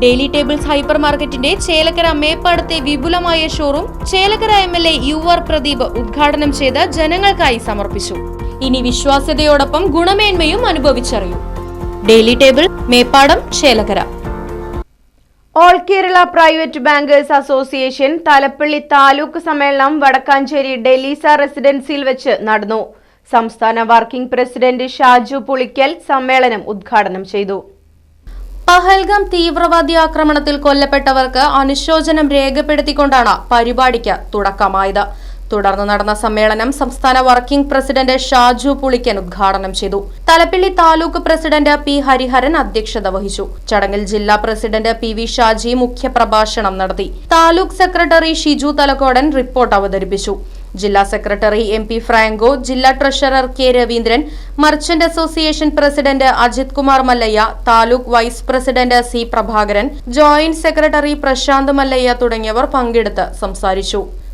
Daily tables hyper മാർക്കറ്റിന്റെ ചേലക്കര മേപ്പാടത്തെ വിപുലമായ showroom Chelakkara M L A U R Pradeep ഉദ്ഘാടനം ചെയ്ത് ജനങ്ങൾക്കായി സമർപ്പിച്ചു. ഇനി വിശ്വാസ്യതയോടൊപ്പം ഗുണമേന്മയും അനുഭവിച്ചറിയൂ. Daily table Meppadam Chelakkara. All Kerala private bankers association Thalappilly taluk സമ്മേളനം വടക്കാഞ്ചേരി ഡെലീസ റെസിഡൻസിയിൽ വെച്ച് നടന്നു. സംസ്ഥാന വർക്കിംഗ് പ്രസിഡന്റ് ഷാജു പുളിക്കൽ സമ്മേളനം ഉദ്ഘാടനം ചെയ്തു. പഹൽഗാം തീവ്രവാദി ആക്രമണത്തിൽ കൊല്ലപ്പെട്ടവർക്ക് അനുശോചനം രേഖപ്പെടുത്തിക്കൊണ്ടാണ് പരിപാടിക്ക് തുടക്കമായത്. തുടർന്ന് നടന്ന സമ്മേളനം സംസ്ഥാന വർക്കിംഗ് പ്രസിഡന്റ് ഷാജു പുളിക്കൻ ഉദ്ഘാടനം ചെയ്തു. തലപ്പിള്ളി താലൂക്ക് പ്രസിഡന്റ് പി ഹരിഹരൻ അധ്യക്ഷത വഹിച്ചു. ചടങ്ങിൽ ജില്ലാ പ്രസിഡന്റ് പി വി ഷാജി മുഖ്യപ്രഭാഷണം നടത്തി. താലൂക്ക് സെക്രട്ടറി ഷിജു തലക്കോടൻ റിപ്പോർട്ട് അവതരിപ്പിച്ചു. ജില്ലാ സെക്രട്ടറി എം പി ഫ്രാങ്കോ ജില്ലാ treasurer K Raveendran merchant association president Ajith Kumar Mallayya taluk vice president C Prabhakaran joint secretary Prashanth Mallayya തുടങ്ങിയവർ പങ്കെടുത്ത് സംസാരിച്ചു.